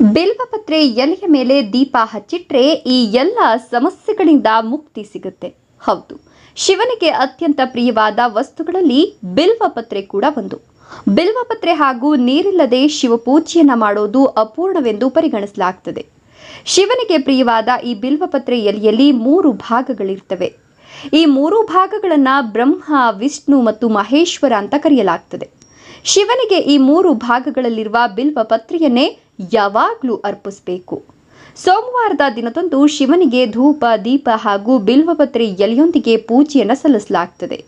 ಬಿಲ್ವಪತ್ರೆ ಎಲೆಯ ಮೇಲೆ ದೀಪ ಹಚ್ಚಿಟ್ರೆ ಈ ಎಲ್ಲ ಸಮಸ್ಯೆಗಳಿಂದ ಮುಕ್ತಿ ಸಿಗುತ್ತೆ. ಹೌದು, ಶಿವನಿಗೆ ಅತ್ಯಂತ ಪ್ರಿಯವಾದ ವಸ್ತುಗಳಲ್ಲಿ ಬಿಲ್ವಪತ್ರೆ ಕೂಡ ಒಂದು. ಬಿಲ್ವಪತ್ರೆ ಹಾಗೂ ನೀರಿಲ್ಲದೆ ಶಿವಪೂಜೆಯನ್ನ ಮಾಡೋದು ಅಪೂರ್ಣವೆಂದು ಪರಿಗಣಿಸಲಾಗ್ತದೆ. ಶಿವನಿಗೆ ಪ್ರಿಯವಾದ ಈ ಬಿಲ್ವಪತ್ರೆ ಎಲೆಯಲ್ಲಿ ಮೂರು ಭಾಗಗಳಿರ್ತವೆ. ಈ ಮೂರು ಭಾಗಗಳನ್ನು ಬ್ರಹ್ಮ, ವಿಷ್ಣು ಮತ್ತು ಮಹೇಶ್ವರ ಅಂತ ಕರೆಯಲಾಗ್ತದೆ. ಶಿವನಿಗೆ ಈ ಮೂರು ಭಾಗಗಳಲ್ಲಿರುವ ಬಿಲ್ವ ಪತ್ರೆಯನ್ನೇ ಯಾವಾಗಲೂ ಅರ್ಪಿಸಬೇಕು. ಸೋಮವಾರದ ದಿನದಂದು ಶಿವನಿಗೆ ಧೂಪ, ದೀಪ ಹಾಗೂ ಬಿಲ್ವಪತ್ರೆ ಎಲೆಯೊಂದಿಗೆ ಪೂಜೆಯನ್ನು ಸಲ್ಲಿಸಲಾಗ್ತದೆ.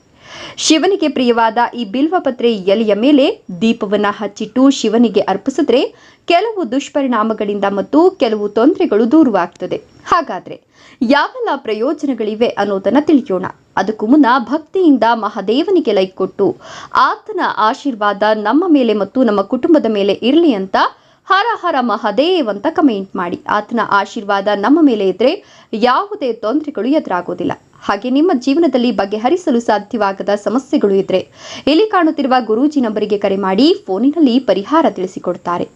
ಶಿವನಿಗೆ ಪ್ರಿಯವಾದ ಈ ಬಿಲ್ವಪತ್ರೆ ಎಲೆಯ ಮೇಲೆ ದೀಪವನ್ನು ಹಚ್ಚಿಟ್ಟು ಶಿವನಿಗೆ ಅರ್ಪಿಸಿದ್ರೆ ಕೆಲವು ದುಷ್ಪರಿಣಾಮಗಳಿಂದ ಮತ್ತು ಕೆಲವು ತೊಂದರೆಗಳು ದೂರವಾಗ್ತದೆ. ಹಾಗಾದ್ರೆ ಯಾವೆಲ್ಲ ಪ್ರಯೋಜನಗಳಿವೆ ಅನ್ನೋದನ್ನ ತಿಳಿಯೋಣ. ಅದಕ್ಕೂ ಮುನ್ನ ಭಕ್ತಿಯಿಂದ ಮಹಾದೇವನಿಗೆ ಲೈಕ್ ಕೊಟ್ಟು ಆತನ ಆಶೀರ್ವಾದ ನಮ್ಮ ಮೇಲೆ ಮತ್ತು ನಮ್ಮ ಕುಟುಂಬದ ಮೇಲೆ ಇರಲಿ ಅಂತ ಹರ ಹರ ಮಹಾದೇವ್ ಅಂತ ಕಮೆಂಟ್ ಮಾಡಿ. ಆತನ ಆಶೀರ್ವಾದ ನಮ್ಮ ಮೇಲೆ ಇದ್ರೆ ಯಾವುದೇ ತೊಂದರೆಗಳು ಎದುರಾಗೋದಿಲ್ಲ. ಹಾಗೆ ನಿಮ್ಮ ಜೀವನದಲ್ಲಿ ಬಗೆಹರಿಸಲು ಸಾಧ್ಯವಾಗದ ಸಮಸ್ಯೆಗಳು ಇದ್ರೆ ಇಲ್ಲಿ ಕಾಣುತ್ತಿರುವ ಗುರೂಜಿ ನಂಬರಿಗೆ ಕರೆ ಮಾಡಿ ಫೋನಿನಲ್ಲಿ ಪರಿಹಾರ ತಿಳಿಸಿಕೊಡ್ತಾರೆ.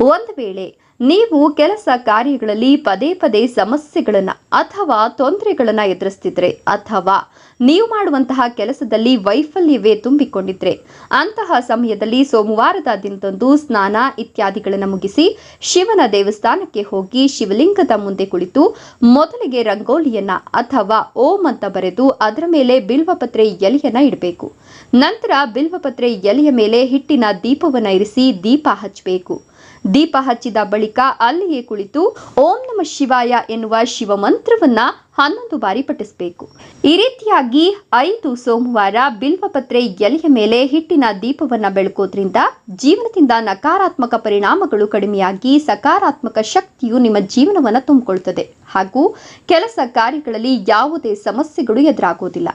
ಒಂದು ವೇಳೆ ನೀವು ಕೆಲಸ ಕಾರ್ಯಗಳಲ್ಲಿ ಪದೇ ಪದೇ ಸಮಸ್ಯೆಗಳನ್ನು ಅಥವಾ ತೊಂದರೆಗಳನ್ನು ಎದುರಿಸ್ತಿದ್ರೆ ಅಥವಾ ನೀವು ಮಾಡುವಂತಹ ಕೆಲಸದಲ್ಲಿ ವೈಫಲ್ಯವೇ ತುಂಬಿಕೊಂಡಿದ್ರೆ, ಅಂತಹ ಸಮಯದಲ್ಲಿ ಸೋಮವಾರದ ದಿನದಂದು ಸ್ನಾನ ಇತ್ಯಾದಿಗಳನ್ನು ಮುಗಿಸಿ ಶಿವನ ದೇವಸ್ಥಾನಕ್ಕೆ ಹೋಗಿ ಶಿವಲಿಂಗದ ಮುಂದೆ ಕುಳಿತು ಮೊದಲಿಗೆ ರಂಗೋಲಿಯನ್ನ ಅಥವಾ ಓಂ ಅಂತ ಬರೆದು ಅದರ ಮೇಲೆ ಬಿಲ್ವಪತ್ರೆ ಎಲೆಯನ್ನ ಇಡಬೇಕು. ನಂತರ ಬಿಲ್ವಪತ್ರೆ ಎಲೆಯ ಮೇಲೆ ಹಿಟ್ಟಿನ ದೀಪವನ್ನು ಇರಿಸಿ ದೀಪ ಹಚ್ಚಬೇಕು. ದೀಪ ಹಚ್ಚಿದ ಬಳಿಕ ಅಲ್ಲಿಯೇ ಕುಳಿತು ಓಂ ನಮ ಶಿವಾಯ ಎನ್ನುವ ಶಿವ ಮಂತ್ರವನ್ನ ಹನ್ನೊಂದು ಬಾರಿ ಪಠಿಸಬೇಕು. ಈ ರೀತಿಯಾಗಿ ಐದು ಸೋಮವಾರ ಬಿಲ್ವಪತ್ರೆ ಎಲೆಯ ಮೇಲೆ ಹಿಟ್ಟಿನ ದೀಪವನ್ನ ಬೆಳಕೋದ್ರಿಂದ ಜೀವನದಿಂದ ನಕಾರಾತ್ಮಕ ಪರಿಣಾಮಗಳು ಕಡಿಮೆಯಾಗಿ ಸಕಾರಾತ್ಮಕ ಶಕ್ತಿಯು ನಿಮ್ಮ ಜೀವನವನ್ನು ತುಂಬಿಕೊಳ್ತದೆ. ಹಾಗೂ ಕೆಲಸ ಕಾರ್ಯಗಳಲ್ಲಿ ಯಾವುದೇ ಸಮಸ್ಯೆಗಳು ಎದುರಾಗೋದಿಲ್ಲ.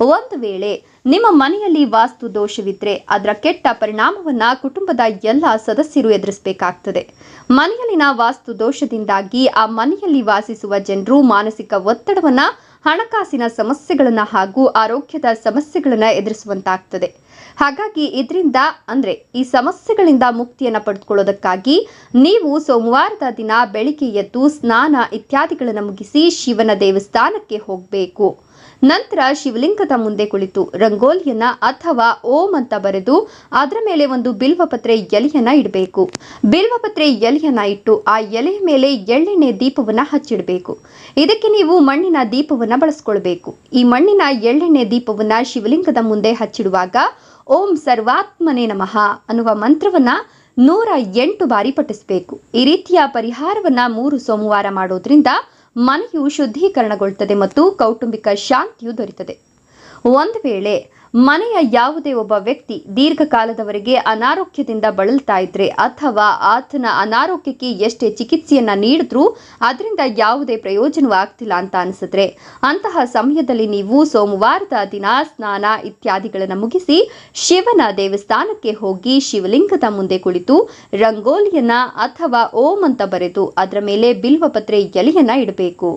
ಒಂದು ವೇಳೆ ನಿಮ್ಮ ಮನೆಯಲ್ಲಿ ವಾಸ್ತು ದೋಷವಿದ್ದರೆ ಅದರ ಕೆಟ್ಟ ಪರಿಣಾಮವನ್ನು ಕುಟುಂಬದ ಎಲ್ಲ ಸದಸ್ಯರು ಎದುರಿಸಬೇಕಾಗ್ತದೆ. ಮನೆಯಲ್ಲಿನ ವಾಸ್ತು ದೋಷದಿಂದಾಗಿ ಆ ಮನೆಯಲ್ಲಿ ವಾಸಿಸುವ ಜನರು ಮಾನಸಿಕ ಒತ್ತಡವನ್ನ, ಹಣಕಾಸಿನ ಸಮಸ್ಯೆಗಳನ್ನು ಹಾಗೂ ಆರೋಗ್ಯದ ಸಮಸ್ಯೆಗಳನ್ನು ಎದುರಿಸುವಂತಾಗ್ತದೆ. ಹಾಗಾಗಿ ಇದರಿಂದ ಅಂದ್ರೆ ಈ ಸಮಸ್ಯೆಗಳಿಂದ ಮುಕ್ತಿಯನ್ನ ಪಡೆದುಕೊಳ್ಳೋದಕ್ಕಾಗಿ ನೀವು ಸೋಮವಾರದ ದಿನ ಬೆಳಿಗ್ಗೆ ಎದ್ದು ಸ್ನಾನ ಇತ್ಯಾದಿಗಳನ್ನು ಮುಗಿಸಿ ಶಿವನ ದೇವಸ್ಥಾನಕ್ಕೆ ಹೋಗಬೇಕು. ನಂತರ ಶಿವಲಿಂಗದ ಮುಂದೆ ಕುಳಿತು ರಂಗೋಲಿಯನ್ನ ಅಥವಾ ಓಂ ಅಂತ ಬರೆದು ಅದರ ಮೇಲೆ ಒಂದು ಬಿಲ್ವಪತ್ರೆ ಎಲೆಯನ್ನ ಇಡಬೇಕು. ಬಿಲ್ವಪತ್ರೆ ಎಲೆಯನ್ನ ಇಟ್ಟು ಆ ಎಲೆಯ ಮೇಲೆ ಎಳ್ಳೆಣ್ಣೆ ದೀಪವನ್ನ ಹಚ್ಚಿಡಬೇಕು. ಇದಕ್ಕೆ ನೀವು ಮಣ್ಣಿನ ದೀಪವನ್ನ ಬಳಸ್ಕೊಳ್ಬೇಕು. ಈ ಮಣ್ಣಿನ ಎಳ್ಳೆಣ್ಣೆ ದೀಪವನ್ನ ಶಿವಲಿಂಗದ ಮುಂದೆ ಹಚ್ಚಿಡುವಾಗ ಓಂ ಸರ್ವಾತ್ಮನೇ ನಮಃ ಅನ್ನುವ ಮಂತ್ರವನ್ನ ನೂರ ಎಂಟು ಬಾರಿ ಪಠಿಸಬೇಕು. ಈ ರೀತಿಯ ಪರಿಹಾರವನ್ನ ಮೂರು ಸೋಮವಾರ ಮಾಡೋದ್ರಿಂದ ಮನೆಯು ಶುದ್ಧೀಕರಣಗೊಳ್ಳುತ್ತದೆ ಮತ್ತು ಕೌಟುಂಬಿಕ ಶಾಂತಿಯು ದೊರೆಯುತ್ತದೆ. ಒಂದು ವೇಳೆ ಮನೆಯ ಯಾವುದೇ ಒಬ್ಬ ವ್ಯಕ್ತಿ ದೀರ್ಘಕಾಲದವರೆಗೆ ಅನಾರೋಗ್ಯದಿಂದ ಬಳಲ್ತಾ ಇದ್ರೆ ಅಥವಾ ಆತನ ಅನಾರೋಗ್ಯಕ್ಕೆ ಎಷ್ಟೇ ಚಿಕಿತ್ಸೆಯನ್ನ ನೀಡಿದ್ರೂ ಅದರಿಂದ ಯಾವುದೇ ಪ್ರಯೋಜನವೂ ಆಗ್ತಿಲ್ಲ ಅಂತ ಅನಿಸಿದ್ರೆ ಅಂತಹ ಸಮಯದಲ್ಲಿ ನೀವು ಸೋಮವಾರದ ದಿನ ಸ್ನಾನ ಇತ್ಯಾದಿಗಳನ್ನು ಮುಗಿಸಿ ಶಿವನ ದೇವಸ್ಥಾನಕ್ಕೆ ಹೋಗಿ ಶಿವಲಿಂಗದ ಮುಂದೆ ಕುಳಿತು ರಂಗೋಲಿಯನ್ನ ಅಥವಾ ಓಂ ಅಂತ ಬರೆದು ಅದರ ಮೇಲೆ ಬಿಲ್ವಪತ್ರೆ ಎಲೆಯನ್ನ ಇಡಬೇಕು.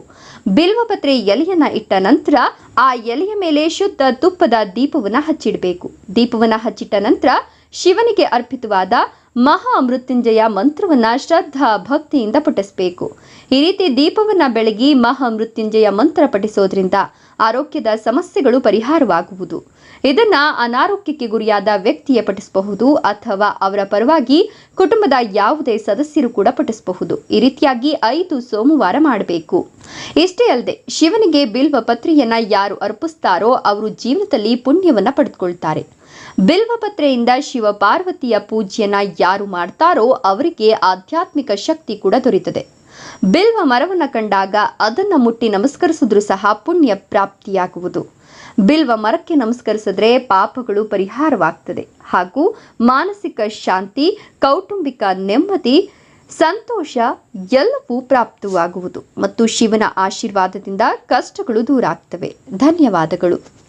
ಬಿಲ್ವಪತ್ರೆ ಎಲೆಯನ್ನ ಇಟ್ಟ ನಂತರ ಆ ಎಲೆಯ ಮೇಲೆ ಶುದ್ಧ ತುಪ್ಪದ ದೀಪವನ್ನು ಹಚ್ಚಿಡಬೇಕು. ದೀಪವನ್ನು ಹಚ್ಚಿಟ್ಟ ನಂತರ ಶಿವನಿಗೆ ಅರ್ಪಿತವಾದ ಮಹಾ ಮೃತ್ಯುಂಜಯ ಮಂತ್ರವನ್ನು ಶ್ರದ್ಧಾ ಭಕ್ತಿಯಿಂದ ಪಠಿಸಬೇಕು. ಈ ರೀತಿ ದೀಪವನ್ನು ಬೆಳಗಿ ಮಹಾ ಮೃತ್ಯುಂಜಯ ಮಂತ್ರ ಪಠಿಸೋದ್ರಿಂದ ಆರೋಗ್ಯದ ಸಮಸ್ಯೆಗಳು ಪರಿಹಾರವಾಗುವುದು. ಇದನ್ನು ಅನಾರೋಗ್ಯಕ್ಕೆ ಗುರಿಯಾದ ವ್ಯಕ್ತಿಯ ಪಠಿಸಬಹುದು ಅಥವಾ ಅವರ ಪರವಾಗಿ ಕುಟುಂಬದ ಯಾವುದೇ ಸದಸ್ಯರು ಕೂಡ ಪಠಿಸಬಹುದು. ಈ ರೀತಿಯಾಗಿ ಐದು ಸೋಮವಾರ ಮಾಡಬೇಕು. ಇಷ್ಟೇ ಅಲ್ಲದೆ ಶಿವನಿಗೆ ಬಿಲ್ವ ಪತ್ರೆಯನ್ನ ಯಾರು ಅರ್ಪಿಸ್ತಾರೋ ಅವರು ಜೀವನದಲ್ಲಿ ಪುಣ್ಯವನ್ನ ಪಡೆದುಕೊಳ್ತಾರೆ. ಬಿಲ್ವಪತ್ರೆಯಿಂದ ಶಿವ ಪಾರ್ವತಿಯ ಪೂಜೆಯನ್ನ ಯಾರು ಮಾಡ್ತಾರೋ ಅವರಿಗೆ ಆಧ್ಯಾತ್ಮಿಕ ಶಕ್ತಿ ಕೂಡ ದೊರೆಯುತ್ತದೆ. ಬಿಲ್ವ ಮರವನ್ನ ಕಂಡಾಗ ಅದನ್ನ ಮುಟ್ಟಿ ನಮಸ್ಕರಿಸಿದ್ರೂ ಸಹ ಪುಣ್ಯ ಪ್ರಾಪ್ತಿಯಾಗುವುದು. ಬಿಲ್ವ ಮರಕ್ಕೆ ನಮಸ್ಕರಿಸಿದ್ರೆ ಪಾಪಗಳು ಪರಿಹಾರವಾಗ್ತದೆ. ಹಾಗೂ ಮಾನಸಿಕ ಶಾಂತಿ, ಕೌಟುಂಬಿಕ ನೆಮ್ಮದಿ ಸಂತೋಷ ಎಲ್ಲವೂ ಪ್ರಾಪ್ತವಾಗುವುದು ಮತ್ತು ಶಿವನ ಆಶೀರ್ವಾದದಿಂದ ಕಷ್ಟಗಳು ದೂರ ಆಗ್ತವೆ ಧನ್ಯವಾದಗಳು.